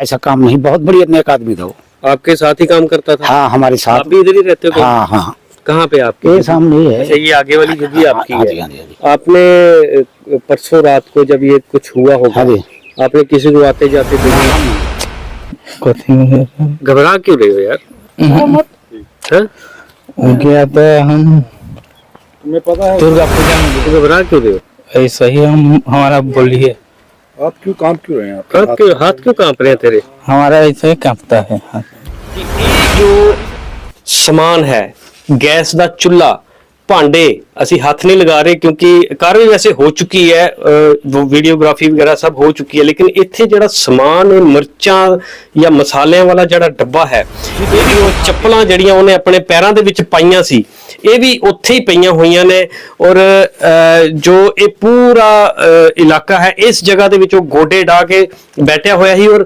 ऐसा काम नहीं बहुत बढ़िया नेक आदमी था वो। आपके साथ ही काम करता था? हाँ हमारे आप साथ भी इधर ही रहते हो हाँ हाँ। कहाँ पे आपके? ये सामने ही अच्छा है ये आगे वाली झुग्गी आपकी हाँ जी, है हाँ जी, हाँ आपने परसों रात को जब ये कुछ हुआ होगा हाँ आपने किसी को आते जाते देखा? घबरा क्यों रहे हो यार? हाँ? गया था हम तुम्हें पता है दुर्गा पूजा में तो घबरा क्यों रहे हो? ऐसा ही हम हमारा बोलिए। आप क्यों काम क्यों रहे हैं आप हाथ क्यों हाथ क्यों कांप रहे हैं तेरे हमारा ऐसा ही कांपता है हाथ ਕਿ ਇਹ ਜੋ ਸਮਾਨ ਹੈ ਗੈਸ ਦਾ ਚੁੱਲ੍ਹਾ ਭਾਂਡੇ ਅਸੀਂ ਹੱਥ ਨਹੀਂ ਲਗਾ ਰਹੇ ਕਿਉਂਕਿ ਕਾਰਵਾਈ ਵੈਸੇ ਹੋ ਚੁੱਕੀ ਹੈ ਵੀਡੀਓਗ੍ਰਾਫੀ ਵਗੈਰਾ ਸਭ ਹੋ ਚੁੱਕੀ ਹੈ ਲੇਕਿਨ ਇੱਥੇ ਜਿਹੜਾ ਸਮਾਨ ਮਿਰਚਾਂ ਜਾਂ ਮਸਾਲਿਆਂ ਵਾਲਾ ਜਿਹੜਾ ਡੱਬਾ ਹੈ ਇਹ ਵੀ ਉਹ ਚੱਪਲਾਂ ਜਿਹੜੀਆਂ ਉਹਨੇ ਆਪਣੇ ਪੈਰਾਂ ਦੇ ਵਿੱਚ ਪਾਈਆਂ ਸੀ ਇਹ ਵੀ ਉੱਥੇ ਹੀ ਪਈਆਂ ਹੋਈਆਂ ਨੇ ਔਰ ਅਹ, ਜੋ ਇਹ ਪੂਰਾ ਅਹ, ਇਲਾਕਾ ਹੈ ਇਸ ਜਗ੍ਹਾ ਦੇ ਵਿੱਚ ਉਹ ਗੋਡੇ ਢਾ ਕੇ ਬੈਠਿਆ ਹੋਇਆ ਸੀ ਔਰ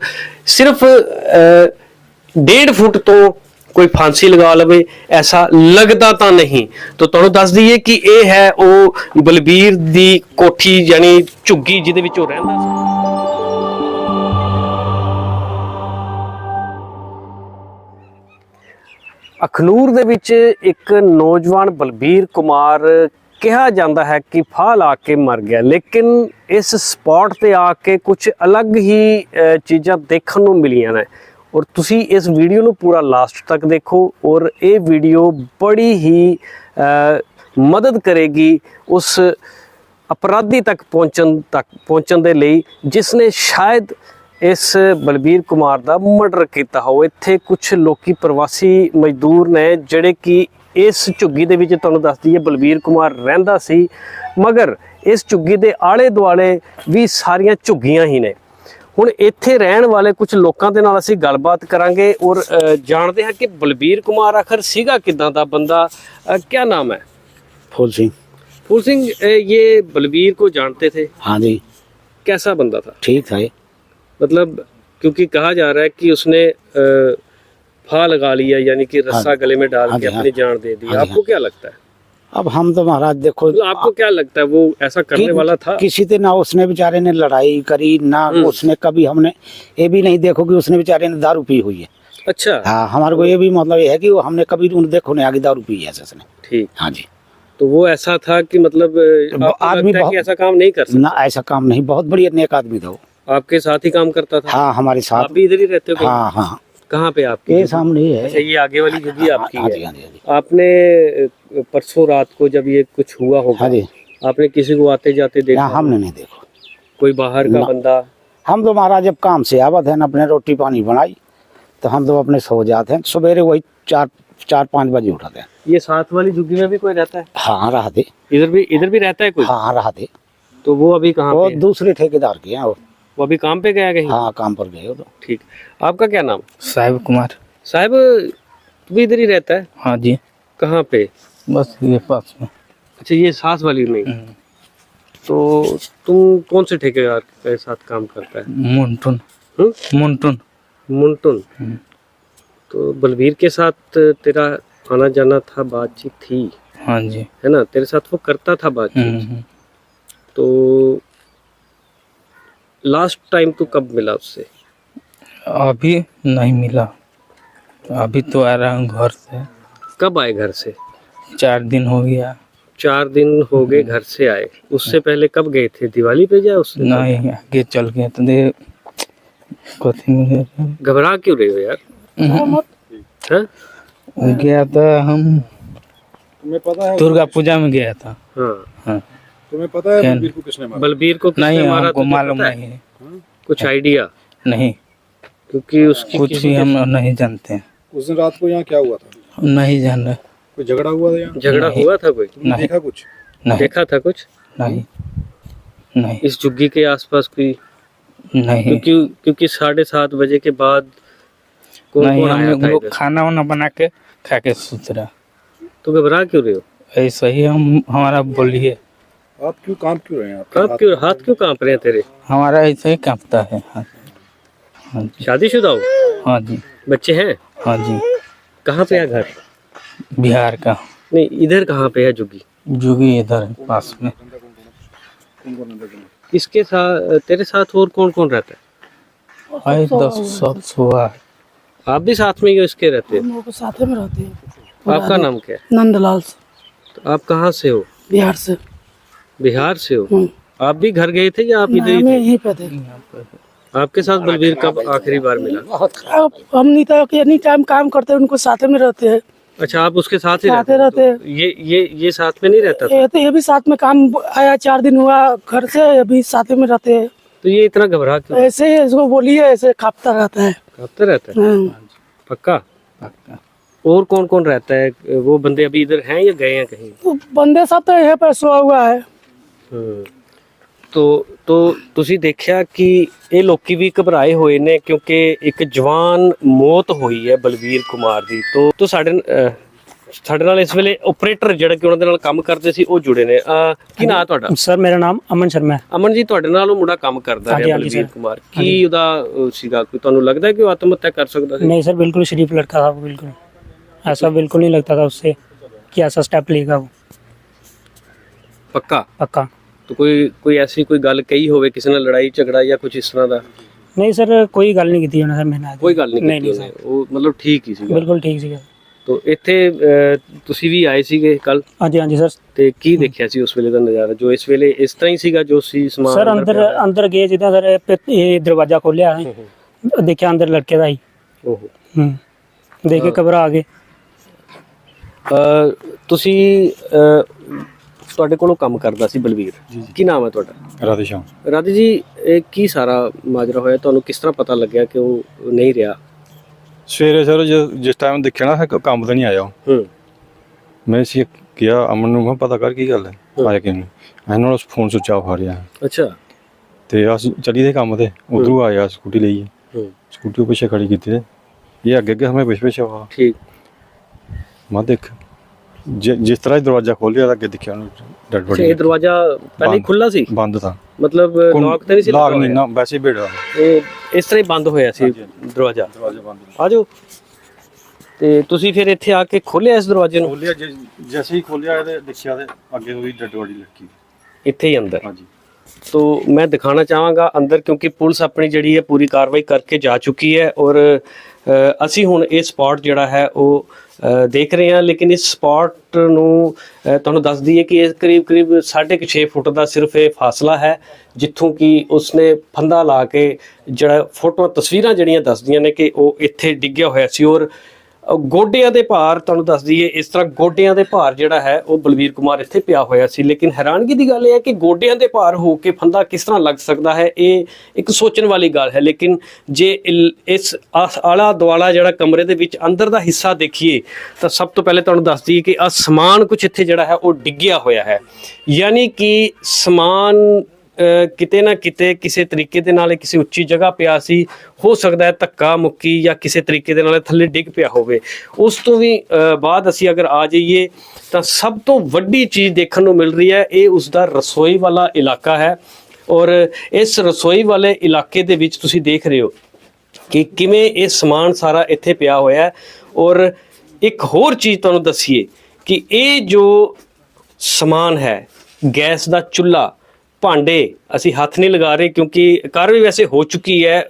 ਸਿਰਫ ਅਹ, ਡੇਢ ਫੁੱਟ ਤੋਂ ਕੋਈ ਫਾਂਸੀ ਲਗਾ ਲਵੇ ਐਸਾ ਲੱਗਦਾ ਤਾਂ ਨਹੀਂ। ਤਾਂ ਤੁਹਾਨੂੰ ਦੱਸ ਦਈਏ ਕਿ ਇਹ ਹੈ ਉਹ ਬਲਬੀਰ ਦੀ ਕੋਠੀ ਯਾਨੀ ਝੁੱਗੀ ਜਿਹਦੇ ਵਿੱਚ ਉਹ ਰਹਿੰਦਾ ਸੀ। ਅਖਨੂਰ ਦੇ ਵਿੱਚ ਇੱਕ ਨੌਜਵਾਨ ਬਲਬੀਰ ਕੁਮਾਰ ਕਿਹਾ ਜਾਂਦਾ ਹੈ ਕਿ ਫਾਹ ਲਾ ਕੇ ਮਰ ਗਿਆ ਲੇਕਿਨ ਇਸ ਸਪੌਟ ਤੇ ਆ ਕੇ ਕੁਝ ਅਲੱਗ ਹੀ ਅ, ਚੀਜ਼ਾਂ ਦੇਖਣ ਨੂੰ ਮਿਲੀਆਂ ਨੇ। ਔਰ ਤੁਸੀਂ ਇਸ ਵੀਡੀਓ ਨੂੰ ਪੂਰਾ ਲਾਸਟ ਤੱਕ ਦੇਖੋ ਔਰ ਇਹ ਵੀਡੀਓ ਬੜੀ ਹੀ ਮਦਦ ਕਰੇਗੀ ਉਸ ਅਪਰਾਧੀ ਤੱਕ ਪਹੁੰਚਣ ਤੱਕ, ਪਹੁੰਚਣ ਦੇ ਲਈ, ਜਿਸ ਨੇ ਸ਼ਾਇਦ ਇਸ ਬਲਬੀਰ ਕੁਮਾਰ ਦਾ ਮਰਡਰ ਕੀਤਾ ਹੋ ਇੱਥੇ ਕੁਝ ਲੋਕੀ ਪ੍ਰਵਾਸੀ ਮਜ਼ਦੂਰ ਨੇ ਜਿਹੜੇ ਕਿ ਇਸ ਝੁੱਗੀ ਦੇ ਵਿੱਚ ਤੁਹਾਨੂੰ ਦੱਸ ਦਈਏ, ਬਲਬੀਰ ਕੁਮਾਰ ਰਹਿੰਦਾ ਸੀ, ਮਗਰ ਇਸ ਝੁੱਗੀ ਦੇ ਆਲੇ ਦੁਆਲੇ ਵੀ ਸਾਰੀਆਂ ਝੁੱਗੀਆਂ ਹੀ ਨੇ। ਹੁਣ ਇੱਥੇ ਰਹਿਣ ਵਾਲੇ ਕੁਝ ਲੋਕਾਂ ਦੇ ਨਾਲ ਅਸੀਂ ਗੱਲਬਾਤ ਕਰਾਂਗੇ ਔਰ ਅ, ਜਾਣਦੇ ਹਾਂ ਕਿ ਬਲਬੀਰ ਕੁਮਾਰ ਆਖਰ ਸੀਗਾ ਕਿਦਾਂ ਦਾ ਬੰਦਾ ਕੀ ਨਾਮ ਹੈ फूल सिंह फूल सिंह अ, ये बलबीर को जानते थे हाँ जी कैसा बंदा था ठीक है मतलब क्योंकि कहा जा रहा है कि उसने अ, फा लगा लिया यानी कि रस्सा हाँ। गले में डाल हाँ के जी, अपनी हाँ। जान दे दी हाँ जी, आपको क्या लगता है अब हम तो महाराज देखो मतलब आपको क्या लगता है वो ऐसा करने कि- वाला था? किसी से ना उसने बेचारे ने लड़ाई करी ना हम्म। उसने कभी हमने ये भी नहीं देखो कि उसने बेचारे ने दारू पी हुई है। अच्छा। हाँ हमारे को ये भी मतलब ये है कि वो हमने कभी देखो नहीं आगे दारू पी है उसने। ठीक। हाँ जी। तो वो ऐसा था कि मतलब आदमी ऐसा काम नहीं कर ना ऐसा काम नहीं बहुत बढ़िया नेक आदमी था वो। आपके साथ ही काम करता था? हाँ हमारे आप साथ भी इधर ही रहते हो हाँ हाँ। कहाँ पे आपकी ये सामने ही अच्छा है ये आगे वाली झुग्गी आपकी हाँ जी है। हाँ जी हाँ जी आपने परसों रात को जब ये कुछ हुआ होगा हाँ जी। आपने किसी को आते जाते देखा यहाँ हमने नहीं देखो। कोई बाहर का ना। बंदा? हम तो महाराज जब काम से आवत है अपने रोटी पानी बनाई तो हम तो अपने सो जाते हैं। सवेरे वही चार चार पाँच बजे उठाते हैं। ये साथ वाली झुग्गी में भी कोई रहता है? हाँ रहते। इधर भी इधर भी रहता है कोई? हाँ रहते। तो वो अभी कहाँ वो पे है? दूसरे ठेकेदार के हैं वो। वो अभी काम पे गया कहीं? हाँ काम पर गए हो तो। ठीक। आपका क्या नाम? साहिब कुमार। साहब तू भी इधर ही रहता है? हाँ जी। कहाँ पे? बस ये पास में। अच्छा ये सास वाली नहीं हम्म, तो तुम कौन से ठेकेदार के साथ काम करता है? मुंटुन। हम्म? मुंटुन। मुंटुन। हम्म। तो बलबीर के साथ तेरा आना जाना था बातचीत थी? हाँ जी। है ना? तेरे साथ वो करता था बातचीत। तो लास्ट टाइम तू कब मिला उससे? अभी नहीं मिला। अभी तो आ रहा हूँ घर से। कब आए घर से? चार दिन हो गया। चार दिन हो गए घर से आए। उससे पहले कब गए थे? दिवाली पे या उससे नहीं आगे चल गए तो दे घबरा क्यों रहे हो यार? हाँ? गया था हम पता है दुर्गा पूजा में गया था। हाँ। हाँ। तुम्हें पता है बलबीर को किसने मारा? बलबीर को किसने नहीं मारा हमको मालूम नहीं है। कुछ आइडिया? नहीं। क्योंकि उसकी कुछ भी हम नहीं जानते हैं। उस दिन रात को यहाँ क्या हुआ था? नहीं जान रहे। कोई झगड़ा हुआ था यहाँ? झगड़ा हुआ था कोई? तुमने देखा कुछ? नहीं। देखा था कुछ? नहीं। नहीं। इस झुग्गी के आसपास कोई नहीं। क्योंकि क्योंकि साढ़े सात बजे के बाद कौन नहीं कौन आया लोग था लोग खाना वाना बना के खा के सुत रहा। तो घबरा क्यों रहे हो? ऐसा ही हम हमारा बोलिए। आप क्यों काम क्यों रहे हैं? आप क्यों हाथ क्यों काँप रहे हैं तेरे? हमारा ऐसा ही कांपता है हाँ। हाँ जी। शादीशुदा हो? हाँ जी। बच्चे हैं? हाँ जी। कहाँ पे है घर? बिहार का। नहीं इधर कहाँ पे है जुगी? जुगी इधर है पास में? इसके साथ तेरे साथ और कौन कौन रहता है? भाई दस सब हुआ आप भी साथ में ही इसके रहते लोग साथ में रहते हैं। आपका नाम क्या है? नंदलाल। तो आप कहाँ से हो? बिहार से। बिहार से हो? हम्म। आप भी घर गए थे या आप इधर ही थे? यहीं पे थे आपके साथ बलबीर कब आखिरी बार मिला? हम नहीं था एनी टाइम काम करते हैं उनको साथ में रहते हैं। अच्छा आप उसके साथ ही रहते रहते तो ये ये ये साथ में नहीं रहता था? ये तो ये भी साथ में काम आया चार दिन हुआ घर से अभी साथ में रहते हैं। तो ये इतना घबरा क्यों? ऐसे ही इसको बोलिए ऐसे कांपता रहता है। कांपता रहता है? हाँ। पक्का? पक्का। और कौन कौन रहता है? वो बंदे अभी इधर हैं या गए हैं कहीं? तो बंदे सब तो यहीं पे सोया हुआ है। ਤੋ ਤੋ ਤੁਸੀਂ ਦੇਖਿਆ ਕਿ ਇਹ ਲੋਕੀ ਵੀ ਘਬਰਾਏ ਹੋਏ ਨੇ ਕਿਉਂਕਿ ਇੱਕ ਜਵਾਨ ਮੌਤ ਹੋਈ ਹੈ ਬਲਵੀਰ ਕੁਮਾਰ ਦੀ ਤੋ ਤੋ ਸਾਡੇ ਨ- ਅਹ, ਸਾਡੇ ਨਾਲ ਇਸ ਵੇਲੇ ਆਪਰੇਟਰ ਜਿਹੜਾ ਕਿ ਉਹਨਾਂ ਦੇ ਨਾਲ ਕੰਮ ਕਰਦੇ ਸੀ ਉਹ ਜੁੜੇ ਨੇ ਅਹ, ਕੀ ਨਾਂ ਹੈ ਤੁਹਾਡਾ ਸਰ ਮੇਰਾ ਨਾਮ ਅਮਨ ਸ਼ਰਮਾ ਹੈ ਅਮਨ ਜੀ ਤੁਹਾਡੇ ਨਾਲ ਉਹ ਮੁੰਡਾ ਕੰਮ ਕਰਦਾ ਹਾਂਜੀ, ਹੈ ਹਾਂਜੀ ਬਲਵੀਰ ਸਰ। ਕੁਮਾਰ ਕੀ ਉਹਦਾ ਅਹ, ਸੀਗਾ ਕੋਈ ਤੁਹਾਨੂੰ ਲੱਗਦਾ ਹੈ ਕਿ ਉਹ ਆਤਮ ਹੱਤਿਆ ਕਰ ਸਕਦਾ ਸੀ नहीं सर बिल्कुल शरीफ लड़का था वो बिल्कुल ऐसा बिल्कुल नहीं लगता था उससे कि ऐसा स्टेप लेगा वो ਪੱਕਾ पक्का ਤਾਂ ਕੋਈ ਕੋਈ ਐਸੀ ਕੋਈ ਗੱਲ ਕਹੀ ਹੋਵੇ ਕਿਸੇ ਨਾਲ ਲੜਾਈ ਝਗੜਾ ਜਾਂ ਕੁਝ ਇਸ ਤਰ੍ਹਾਂ ਦਾ? ਨਹੀਂ ਸਰ ਕੋਈ ਗੱਲ ਨਹੀਂ ਕੀਤੀ ਉਹਨਾਂ ਸਰ ਮੇਰੇ ਨਾਲ। ਕੋਈ ਗੱਲ ਨਹੀਂ ਕੀਤੀ ਉਹ ਮਤਲਬ ਠੀਕ ਹੀ ਸੀ ਬਿਲਕੁਲ ਠੀਕ ਸੀਗਾ। ਤਾਂ ਇੱਥੇ ਤੁਸੀਂ ਵੀ ਆਏ ਸੀਗੇ ਕੱਲ ਹਾਂਜੀ ਹਾਂਜੀ ਸਰ। ਤੇ ਕੀ ਦੇਖਿਆ ਸੀ ਉਸ ਵੇਲੇ ਦਾ ਨਜ਼ਾਰਾ? ਜੋ ਇਸ ਵੇਲੇ ਇਸ ਤਰ੍ਹਾਂ ਹੀ ਸੀਗਾ ਜੋ ਸੀ ਸਮਾਨ ਸਰ ਅੰਦਰ ਅੰਦਰ ਗਏ ਜਿੱਦਾਂ ਸਰ ਇਹ ਦਰਵਾਜ਼ਾ ਖੋਲਿਆ ਅਸੀਂ, ਦੇਖਿਆ ਅੰਦਰ ਲੜਕੇ ਦਾ ਹੀ। ਹੂੰ, ਹੂੰ। ਦੇਖ ਕੇ ਘਬਰਾ ਗਏ। ਤੁਸੀਂ ਤੁਹਾਡੇ ਕੋਲੋਂ ਕੰਮ ਕਰਦਾ ਸੀ ਬਲਵੀਰ। ਕੀ ਨਾਮ ਹੈ ਤੁਹਾਡਾ? ਰਾਧੇ ਸ਼ਾਮ। ਰਾਧੇ ਜੀ ਇਹ ਕੀ ਸਾਰਾ ਮਾਜਰਾ ਹੋਇਆ? ਤੁਹਾਨੂੰ ਕਿਸ ਤਰ੍ਹਾਂ ਪਤਾ ਲੱਗਿਆ ਕਿ ਉਹ ਨਹੀਂ ਰਿਹਾ? ਸਵੇਰੇ ਸਰ ਜਿਸ ਟਾਈਮ ਦੇਖਿਆ ਨਾ ਕੰਮ ਤੇ ਨਹੀਂ ਆਇਆ ਮੈਂ ਸੀ ਕਿਹਾ ਅਮਨ ਨੂੰ ਮੈਂ ਪਤਾ ਕਰ ਕੀ ਗੱਲ ਹੈ? ਆਇਆ ਕਿ ਨਹੀਂ ਇਹਨਾਂ ਦਾ ਫੋਨ ਸੁੱਚ ਆਫ ਰਿਹਾ ਅੱਛਾ। ਤੇ ਅਸੀਂ ਚਲੀ ਦੇ ਕੰਮ ਤੇ। ਉਧਰੋਂ ਆਇਆ ਸਕੂਟੀ ਲਈ। ਸਕੂਟੀ ਉਹ ਪਿੱਛੇ ਖੜੀ ਕੀਤੀ। ਇਹ ਅੱਗੇ ਅੱਗੇ ਹਮੇ ਪਿੱਛੇ ਪਿੱਛੇ ਆ ਠੀਕ। ਮੈਂ ਦੇਖ ਜਿ- ਜਿਸ ਤਰ੍ਹਾਂ ਹੀ ਦਰਵਾਜ਼ਾ ਖੋਲਿਆ ਤਾਂ ਅੱਗੇ ਦੇਖਿਆ ਉਹਨੂੰ ਡੈਡ ਅੱਛਾ ਇਹ ਦਰਵਾਜ਼ਾ ਪਹਿਲੇ ਹੀ ਬੰਦ। ਖੁੱਲਾ ਸੀ? ਬੰਦ ਤਾਂ। ਮਤਲਬ ਲੌਕ ਤੇ ਨਹੀਂ ਸੀ ਲਾਗ ਲੱਗਾ ਨਹੀਂ ਹੋਇਆ? ਨਾ ਵੈਸੇ ਭੇੜਾ ਇਹ ਇਸ ਤਰ੍ਹਾਂ ਹੀ ਬੰਦ ਹੋਇਆ ਸੀ ਦਰਵਾਜ਼ਾ। ਦਰਵਾਜ਼ਾ ਬੰਦ ਆ ਜਾਓ। ਤੇ ਤੁਸੀਂ ਫਿਰ ਇੱਥੇ ਆ ਕੇ ਖੋਲਿਆ ਇਸ ਦਰਵਾਜ਼ੇ ਨੂੰ? ਖੋਲਿਆ ਜੈਸੇ ਹੀ ਖੋਲਿਆ ਇਹਦੇ ਦੇਖਿਆ ਤੇ ਅੱਗੇ ਉਹਦੀ ਡੈਡ ਬੋਡੀ ਲੱਗੀ। ਇੱਥੇ ਹੀ ਅੰਦਰ। ਹਾਂਜੀ। तो मैं दिखाना चाहांगा अंदर क्योंकि पुलिस अपनी ਜਿਹੜੀ ਹੈ ਪੂਰੀ ਕਾਰਵਾਈ ਕਰਕੇ ਜਾ ਚੁੱਕੀ ਹੈ ਔਰ ਅ, ਅਸੀਂ ਹੁਣ ਇਹ ਸਪੌਟ ਜਿਹੜਾ ਹੈ ਉਹ ਅ, ਦੇਖ ਰਹੇ ਹਾਂ ਲੇਕਿਨ ਇਸ ਸਪੌਟ ਨੂੰ ਅ, ਤੁਹਾਨੂੰ ਦੱਸ ਦਈਏ ਕਿ ਇਹ ਕਰੀਬ ਕਰੀਬ 6.5 ਫੁੱਟ ਦਾ ਸਿਰਫ ਇਹ ਫਾਸਲਾ ਹੈ ਜਿੱਥੋਂ ਕਿ ਉਸਨੇ ਫੰਦਾ ਲਾ ਕੇ ਜਿਹੜਾ ਫੋਟੋਆਂ ਤਸਵੀਰਾਂ ਜਿਹੜੀਆਂ ਦੱਸਦੀਆਂ ਨੇ ਕਿ ਉਹ ਇੱਥੇ ਡਿੱਗਿਆ ਹੋਇਆ ਸੀ ਔਰ ਅ, ਗੋਡਿਆਂ ਦੇ ਭਾਰ ਤੁਹਾਨੂੰ ਦੱਸ ਦਈਏ, ਇਸ ਤਰ੍ਹਾਂ ਗੋਡਿਆਂ ਦੇ ਭਾਰ ਜਿਹੜਾ ਹੈ, ਉਹ ਬਲਵੀਰ ਕੁਮਾਰ ਇੱਥੇ ਪਿਆ ਹੋਇਆ ਸੀ। ਲੇਕਿਨ ਹੈਰਾਨਗੀ ਦੀ ਗੱਲ ਇਹ ਹੈ ਕਿ ਗੋਡਿਆਂ ਦੇ ਭਾਰ ਹੋ ਕੇ ਫੰਦਾ ਕਿਸ ਤਰ੍ਹਾਂ ਲੱਗ ਸਕਦਾ ਹੈ, ਇਹ ਇੱਕ ਸੋਚਣ ਵਾਲੀ ਗੱਲ ਹੈ। ਲੇਕਿਨ ਜੇ ਇਸ ਆਸ- ਆਲਾ ਦੁਆਲਾ ਜਿਹੜਾ ਕਮਰੇ ਦੇ ਵਿੱਚ ਅੰਦਰ ਦਾ ਹਿੱਸਾ ਦੇਖੀਏ, ਤਾਂ ਸਭ ਤੋਂ ਪਹਿਲੇ ਤੁਹਾਨੂੰ ਦੱਸ ਦਈਏ ਕਿ ਆ ਸਮਾਨ ਕੁਝ ਇੱਥੇ ਜਿਹੜਾ ਹੈ, ਉਹ ਡਿੱਗਿਆ ਹੋਇਆ ਹੈ। ਯਾਨੀ ਕਿ ਸਮਾਨ ਕਿਤੇ ਨਾ ਕਿਤੇ ਕਿਸੇ ਤਰੀਕੇ ਦੇ ਨਾਲ ਕਿਸੇ ਉੱਚੀ ਜਗ੍ਹਾ ਪਿਆ ਸੀ, ਹੋ ਸਕਦਾ ਹੈ ਧੱਕਾ, ਮੁੱਕੀ ਜਾਂ ਕਿਸੇ ਤਰੀਕੇ ਦੇ ਨਾਲ ਥੱਲੇ ਡਿੱਗ ਪਿਆ ਹੋਵੇ। ਉਸ ਤੋਂ ਵੀ ਬਾਅਦ ਅਸੀਂ ਅਗਰ ਆ ਜਾਈਏ, ਤਾਂ ਸਭ ਤੋਂ ਵੱਡੀ ਚੀਜ਼ ਦੇਖਣ ਨੂੰ ਮਿਲ ਰਹੀ ਹੈ, ਇਹ ਉਸ ਦਾ ਰਸੋਈ ਵਾਲਾ ਇਲਾਕਾ ਹੈ। ਔਰ ਇਸ ਰਸੋਈ ਵਾਲੇ ਇਲਾਕੇ ਦੇ ਵਿੱਚ ਤੁਸੀਂ ਦੇਖ ਰਹੇ ਹੋ ਕਿ ਕਿਵੇਂ ਇਹ ਸਮਾਨ ਸਾਰਾ ਇੱਥੇ ਪਿਆ ਹੋਇਆ ਹੈ। ਔਰ ਇੱਕ ਹੋਰ ਚੀਜ਼ ਤੁਹਾਨੂੰ ਦੱਸੀਏ ਕਿ ਇਹ ਜੋ ਸਮਾਨ ਹੈ, ਗੈਸ ਦਾ ਚੁੱਲ੍ਹਾ ਭਾਂਡੇ ਅਸੀਂ ਹੱਥ ਨਹੀਂ ਲਗਾ ਰਹੇ ਕਿਉਂਕਿ ਕਾਰ ਵੀ ਵੈਸੇ ਹੋ ਚੁੱਕੀ ਹੈ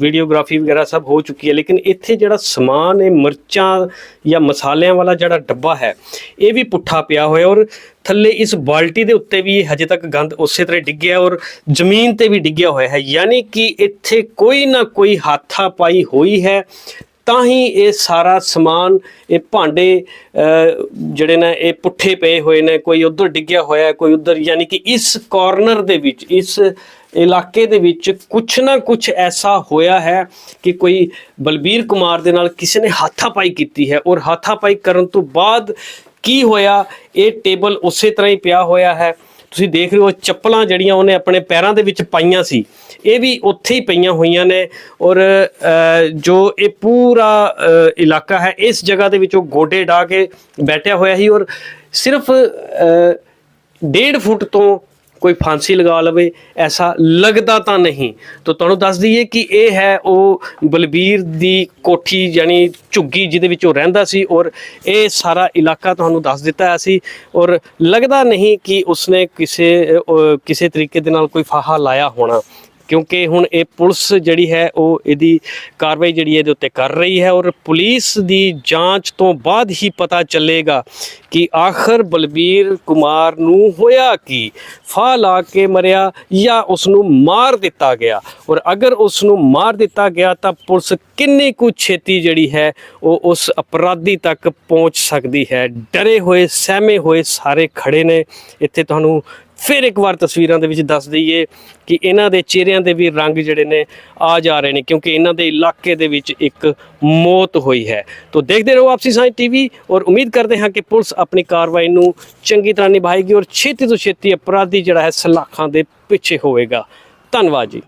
ਵੀਡੀਓਗ੍ਰਾਫੀ ਵਗੈਰਾ ਸਭ ਹੋ ਚੁੱਕੀ ਹੈ, ਲੇਕਿਨ ਇੱਥੇ ਜਿਹੜਾ ਸਮਾਨ ਇਹ ਮਿਰਚਾਂ ਜਾਂ ਮਸਾਲਿਆਂ ਵਾਲਾ ਜਿਹੜਾ ਡੱਬਾ ਹੈ, ਇਹ ਵੀ ਪੁੱਠਾ ਪਿਆ ਹੋਇਆ ਔਰ ਥੱਲੇ ਇਸ ਬਾਲਟੀ ਦੇ ਉੱਤੇ ਵੀ ਹਜੇ ਤੱਕ ਗੰਦ ਉਸੇ ਤਰ੍ਹਾਂ ਡਿੱਗਿਆ ਔਰ ਜ਼ਮੀਨ ਤੇ ਵੀ ਡਿੱਗਿਆ ਹੋਇਆ ਹੈ। ਯਾਨੀ ਕਿ ਇੱਥੇ ਕੋਈ ਨਾ ਕੋਈ ਹਾਥਾ ਪਾਈ ਹੋਈ ਹੈ ਤਾਂ ਹੀ ਇਹ ਸਾਰਾ ਸਮਾਨ, ਇਹ ਭਾਂਡੇ ਜਿਹੜੇ ਨੇ, ਇਹ ਪੁੱਠੇ ਪਏ ਹੋਏ ਨੇ, ਕੋਈ ਉਧਰ ਡਿੱਗਿਆ ਹੋਇਆ, ਕੋਈ ਉਧਰ, ਯਾਨੀ ਕਿ ਇਸ ਕਾਰਨਰ ਦੇ ਵਿੱਚ, ਇਸ ਇਲਾਕੇ ਦੇ ਵਿੱਚ ਕੁਛ ਨਾ ਕੁਛ ਐਸਾ ਹੋਇਆ ਹੈ ਕਿ ਕੋਈ ਬਲਬੀਰ ਕੁਮਾਰ ਦੇ ਨਾਲ ਕਿਸੇ ਨੇ ਹਾਥਾਪਾਈ ਕੀਤੀ ਹੈ ਔਰ ਹਾਥਾਪਾਈ ਕਰਨ ਤੋਂ ਬਾਅਦ ਕੀ ਹੋਇਆ? ਇਹ ਟੇਬਲ ਉਸੇ ਤਰ੍ਹਾਂ ਹੀ ਪਿਆ ਹੋਇਆ ਹੈ। ਤੁਸੀਂ ਦੇਖ ਰਹੇ ਹੋ ਚੱਪਲਾਂ ਜਿਹੜੀਆਂ ਉਹਨੇ ਆਪਣੇ ਪੈਰਾਂ ਦੇ ਵਿੱਚ ਪਾਈਆਂ ਸੀ ਇਹ ਵੀ ਉੱਥੇ ਹੀ ਪਈਆਂ ਹੋਈਆਂ ਨੇ ਔਰ ਜੋ ਇਹ ਪੂਰਾ ਇਲਾਕਾ ਹੈ ਇਸ ਜਗ੍ਹਾ ਦੇ ਵਿੱਚ ਉਹ ਗੋਡੇ ਢਾ ਕੇ ਬੈਠਿਆ ਹੋਇਆ ਸੀ ਔਰ ਸਿਰਫ ਅ, ਡੇਢ ਫੁੱਟ ਤੋਂ ਕੋਈ ਫਾਂਸੀ ਲਗਾ ਲਵੇ, ਐਸਾ ਲੱਗਦਾ ਤਾਂ ਨਹੀਂ। ਤਾਂ ਤੁਹਾਨੂੰ ਦੱਸ ਦਈਏ ਕਿ ਇਹ ਹੈ ਉਹ ਬਲਬੀਰ ਦੀ ਕੋਠੀ ਯਾਨੀ ਝੁੱਗੀ ਜਿਹਦੇ ਵਿੱਚ ਉਹ ਰਹਿੰਦਾ ਸੀ ਔਰ ਇਹ ਸਾਰਾ ਇਲਾਕਾ ਤੁਹਾਨੂੰ ਦੱਸ ਦਿੱਤਾ ਅਸੀਂ ਔਰ ਲੱਗਦਾ ਨਹੀਂ ਕਿ ਉਸਨੇ ਕਿਸੇ ਕਿਸੇ ਤਰੀਕੇ ਦੇ ਨਾਲ ਕੋਈ ਫਾਹਾ ਲਾਇਆ ਹੋਣਾ। ਕਿਉਂਕਿ ਹੁਣ ਇਹ ਪੁਲਿਸ ਜਿਹੜੀ ਹੈ ਉਹ ਇਹਦੀ ਕਾਰਵਾਈ ਜਿਹੜੀ ਇਹਦੇ ਉੱਤੇ ਕਰ ਰਹੀ ਹੈ ਔਰ ਪੁਲਿਸ ਦੀ ਜਾਂਚ ਤੋਂ ਬਾਅਦ ਹੀ ਪਤਾ ਚੱਲੇਗਾ ਕਿ ਆਖਰ ਬਲਬੀਰ ਕੁਮਾਰ ਨੂੰ ਹੋਇਆ ਕੀ? ਫਾਹ ਲਾ ਕੇ ਮਰਿਆ ਜਾਂ ਉਸ ਨੂੰ ਮਾਰ ਦਿੱਤਾ ਗਿਆ? ਔਰ ਅਗਰ ਉਸ ਨੂੰ ਮਾਰ ਦਿੱਤਾ ਗਿਆ ਤਾਂ ਪੁਲਿਸ ਕਿੰਨੀ ਕੁ ਛੇਤੀ ਜਿਹੜੀ ਹੈ ਉਹ ਉਸ ਅਪਰਾਧੀ ਤੱਕ ਪਹੁੰਚ ਸਕਦੀ ਹੈ? ਡਰੇ ਹੋਏ, ਸਹਿਮੇ ਹੋਏ ਸਾਰੇ ਖੜੇ ਨੇ। ਇੱਥੇ ਤੁਹਾਨੂੰ ਫਿਰ ਇੱਕ ਵਾਰ ਤਸਵੀਰਾਂ ਦੇ ਵਿੱਚ ਦੱਸ ਦਈਏ ਕਿ ਇਹਨਾਂ ਦੇ ਚਿਹਰਿਆਂ ਦੇ ਵੀ ਰੰਗ ਜਿਹੜੇ ਨੇ ਆ ਜਾ ਰਹੇ ਨੇ, ਕਿਉਂਕਿ ਇਹਨਾਂ ਦੇ ਇਲਾਕੇ ਦੇ ਵਿੱਚ ਇੱਕ ਮੌਤ ਹੋਈ ਹੈ। ਤੋਂ ਦੇਖਦੇ ਰਹੋ ਆਪਸੀ ਸਾਂਝ ਟੀਵੀ ਔਰ ਉਮੀਦ ਕਰਦੇ ਹਾਂ ਕਿ ਪੁਲਿਸ ਆਪਣੀ ਕਾਰਵਾਈ ਨੂੰ ਚੰਗੀ ਤਰ੍ਹਾਂ ਨਿਭਾਏਗੀ ਔਰ ਛੇਤੀ ਤੋਂ ਛੇਤੀ ਅਪਰਾਧੀ ਜਿਹੜਾ ਹੈ ਸਲਾਖਾਂ ਦੇ ਪਿੱਛੇ ਹੋਵੇਗਾ। ਧੰਨਵਾਦ ਜੀ।